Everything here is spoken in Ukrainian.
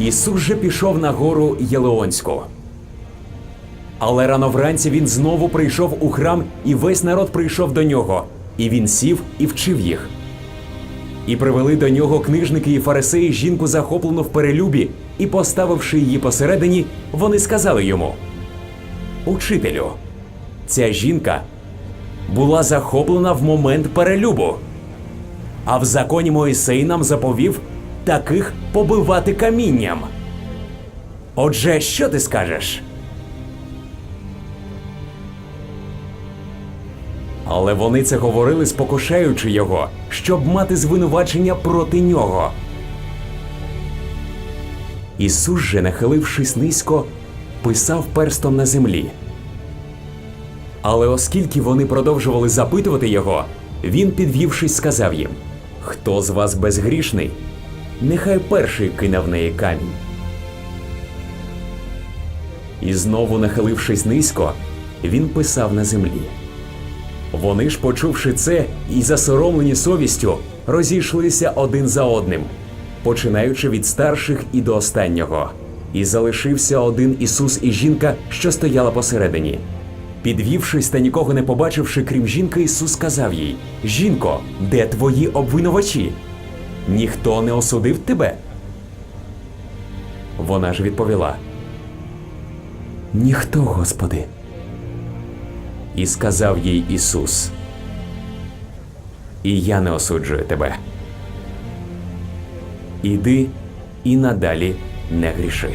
Ісус же пішов на гору Єлеонську. Але рано вранці він знову прийшов у храм, і весь народ прийшов до нього, і він сів і вчив їх. І привели до нього книжники і фарисеї жінку захоплену в перелюбі, і, поставивши її посередині, вони сказали йому: Учителю, ця жінка була захоплена в момент перелюбу. А в законі Моїсей нам заповів таких побивати камінням. Отже, що ти скажеш? Але вони це говорили, спокушаючи його, щоб мати звинувачення проти нього. Ісус же, нахилившись низько, писав перстом на землі. Але оскільки вони продовжували запитувати його, він, підвівшись, сказав їм: Хто з вас безгрішний? Нехай перший кине в неї камінь. І знову, нахилившись низько, він писав на землі. Вони ж, почувши це і засоромлені совістю, розійшлися один за одним, починаючи від старших і до останнього. І залишився один Ісус і жінка, що стояла посередині. Підвівшись та нікого не побачивши, крім жінки, Ісус сказав їй: Жінко, де твої обвинувачі? Ніхто не осудив тебе? Вона ж відповіла: Ніхто, Господи. І сказав їй Ісус: І я не осуджую тебе. Іди і надалі не гріши.